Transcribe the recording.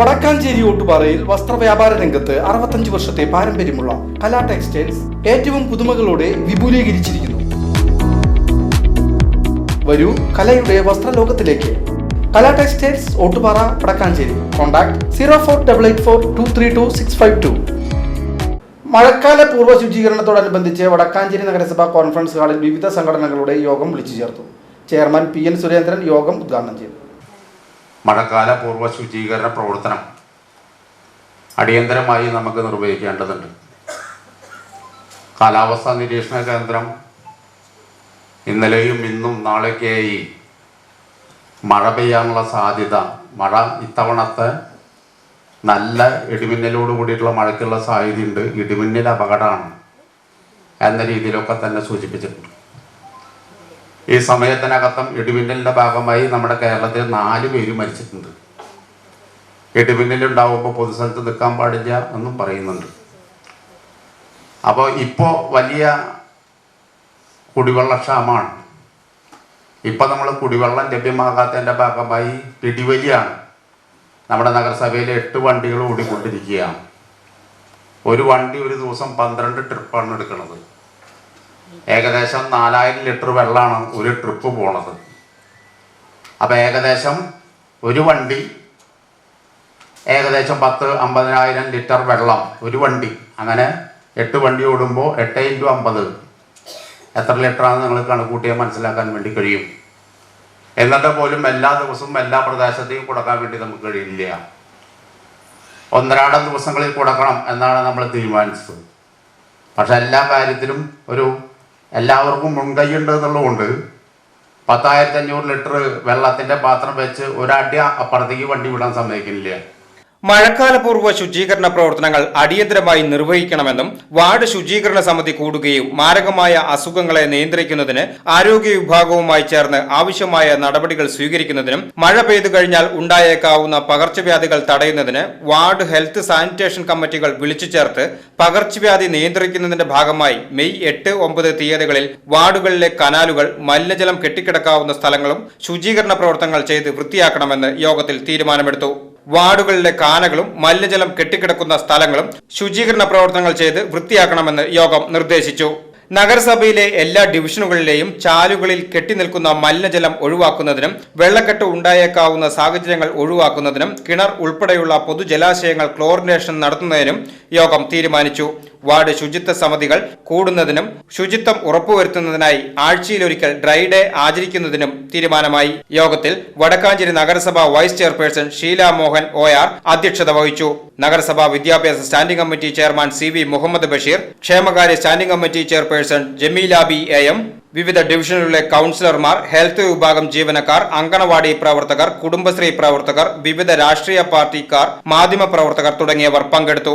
വടക്കാഞ്ചേരി ഓട്ടുപാറയിൽ വസ്ത്രവ്യാപാര രംഗത്ത് അറുപത്തഞ്ച് വർഷത്തെ പാരമ്പര്യമുള്ള കലാ ടെക്സ്റ്റൈൽസ് ഏറ്റവും പുതുമകളോടെ വിപുലീകരിച്ചിരിക്കുന്നു. വരൂ കലയുടെ വസ്ത്രലോകത്തിലേക്ക്. Kala textiles Ottupara Vadakkanchery. Contact zero four double eight four two three two six five two. മഴക്കാല പൂർവ ശുചീകരണത്തോടനുബന്ധിച്ച് വടക്കാഞ്ചേരി നഗരസഭാ കോൺഫറൻസ് ഹാളിൽ വിവിധ സംഘടനകളുടെ യോഗം വിളിച്ചു ചേർത്തു. ചെയർമാൻ പി എൻ സുരേന്ദ്രൻ യോഗം ഉദ്ഘാടനം ചെയ്തു. മഴക്കാല പൂർവ ശുചീകരണ പ്രവർത്തനം അടിയന്തരമായി നമുക്ക് നിർവഹിക്കേണ്ടതുണ്ട്. കാലാവസ്ഥാ നിരീക്ഷണ കേന്ദ്രം ഇന്നലെയും ഇന്നും നാളേക്കായി മഴ പെയ്യാനുള്ള സാധ്യത മഴ ഇത്തവണത്തെ നല്ല ഇടിമിന്നലോട് കൂടിയിട്ടുള്ള മഴയ്ക്കുള്ള സാധ്യതയുണ്ട്. ഇടിമിന്നൽ അപകടമാണ് എന്ന രീതിയിലൊക്കെ തന്നെ സൂചിപ്പിച്ചിട്ടുണ്ട്. ഈ സമയത്തിനകത്തും ഇടിമിന്നലിന്റെ ഭാഗമായി നമ്മുടെ കേരളത്തിൽ നാല് പേര് മരിച്ചിട്ടുണ്ട്. ഇടിമിന്നലുണ്ടാവുമ്പോൾ പൊതുസ്ഥലത്ത് നിൽക്കാൻ പാടില്ല എന്നും പറയുന്നുണ്ട്. അപ്പോൾ ഇപ്പോൾ വലിയ കുടിവെള്ളക്ഷാമമാണ് ഇപ്പം നമ്മൾ കുടിവെള്ളം ലഭ്യമാകാത്തതിന്റെ ഭാഗമായി പിടിവലിയാണ്. നമ്മുടെ നഗരസഭയിൽ എട്ട് വണ്ടികൾ ഓടിക്കൊണ്ടിരിക്കുകയാണ്. ഒരു വണ്ടി ഒരു ദിവസം പന്ത്രണ്ട് ട്രിപ്പാണ് എടുക്കുന്നത്. ഏകദേശം നാലായിരം ലിറ്റർ വെള്ളമാണ് ഒരു ട്രിപ്പ് പോണത്. അപ്പം ഏകദേശം ഒരു വണ്ടി ഏകദേശം പത്ത് അമ്പതിനായിരം ലിറ്റർ വെള്ളം ഒരു വണ്ടി. അങ്ങനെ എട്ട് വണ്ടി ഓടുമ്പോൾ എട്ട് ഇന്റു അമ്പത്. എത്ര ലിറ്ററാണെന്ന് നിങ്ങൾ കണക്കൂട്ടിയാൽ മനസ്സിലാക്കാൻ വേണ്ടി കഴിയും. എന്നിട്ട് പോലും എല്ലാ ദിവസവും എല്ലാ പ്രദേശത്തെയും കൊടുക്കാൻ വേണ്ടി നമുക്ക് കഴിയില്ല. ഒന്നരാടം ദിവസങ്ങളിൽ കൊടുക്കണം എന്നാണ് നമ്മൾ തീരുമാനിച്ചത്. പക്ഷെ എല്ലാ കാര്യത്തിലും ഒരു എല്ലാവർക്കും മുൻകൈയുണ്ട് എന്നുള്ളതുകൊണ്ട് പത്തായിരത്തി അഞ്ഞൂറ് ലിറ്റർ വെള്ളത്തിന്റെ പാത്രം വെച്ച് ഒരടി അപ്പുറത്തേക്ക് വണ്ടി വിടാൻ സമ്മതിക്കുന്നില്ല. മഴക്കാല പൂർവ ശുചീകരണ പ്രവർത്തനങ്ങൾ അടിയന്തരമായി നിർവഹിക്കണമെന്നും വാർഡ് ശുചീകരണ സമിതി കൂടുകയും മാരകമായ അസുഖങ്ങളെ നിയന്ത്രിക്കുന്നതിന് ആരോഗ്യ വിഭാഗവുമായി ചേർന്ന് ആവശ്യമായ നടപടികൾ സ്വീകരിക്കുന്നതിനും മഴ പെയ്തു കഴിഞ്ഞാൽ ഉണ്ടായേക്കാവുന്ന പകർച്ചവ്യാധികൾ തടയുന്നതിന് വാർഡ് ഹെൽത്ത് സാനിറ്റേഷൻ കമ്മിറ്റികൾ വിളിച്ചു ചേർത്ത് പകർച്ചവ്യാധി നിയന്ത്രിക്കുന്നതിന്റെ ഭാഗമായി മെയ് എട്ട് ഒമ്പത് തീയതികളിൽ വാർഡുകളിലെ കനാലുകൾ മലിനജലം കെട്ടിക്കിടക്കാവുന്ന സ്ഥലങ്ങളും ശുചീകരണ പ്രവർത്തനങ്ങൾ ചെയ്ത് വൃത്തിയാക്കണമെന്ന് യോഗത്തിൽ തീരുമാനമെടുത്തു. വാർഡുകളിലെ കാനകളും മലിനജലം കെട്ടിക്കിടക്കുന്ന സ്ഥലങ്ങളും ശുചീകരണ പ്രവർത്തനങ്ങൾ ചെയ്ത് വൃത്തിയാക്കണമെന്ന് യോഗം നിർദ്ദേശിച്ചു. നഗരസഭയിലെ എല്ലാ ഡിവിഷനുകളിലെയും ചാലുകളിൽ കെട്ടിനിൽക്കുന്ന മലിനജലം ഒഴിവാക്കുന്നതിനും വെള്ളക്കെട്ട് ഉണ്ടായേക്കാവുന്ന സാഹചര്യങ്ങൾ ഒഴിവാക്കുന്നതിനും കിണർ ഉൾപ്പെടെയുള്ള പൊതുജലാശയങ്ങൾ ക്ലോറിനേഷൻ നടത്തുന്നതിനും യോഗം തീരുമാനിച്ചു. വാർഡ് ശുചിത്വ സമിതികൾ കൂടുന്നതിനും ശുചിത്വം ഉറപ്പുവരുത്തുന്നതിനായി ആഴ്ചയിലൊരിക്കൽ ഡ്രൈ ഡേ ആചരിക്കുന്നതിനും തീരുമാനമായി. യോഗത്തിൽ വടക്കാഞ്ചേരി നഗരസഭ vice chairperson Sheela Mohan O R അധ്യക്ഷത വഹിച്ചു. നഗരസഭാ വിദ്യാഭ്യാസ standing committee chairman C V Muhammad Basheer ക്ഷേമകാര്യ standing committee chairperson Jameela B A M വിവിധ ഡിവിഷനുകളിലെ കൗൺസിലർമാർ ഹെൽത്ത് വിഭാഗം ജീവനക്കാർ അങ്കണവാടി പ്രവർത്തകർ കുടുംബശ്രീ പ്രവർത്തകർ വിവിധ രാഷ്ട്രീയ പാർട്ടിക്കാർ മാധ്യമ പ്രവർത്തകർ തുടങ്ങിയവർ പങ്കെടുത്തു.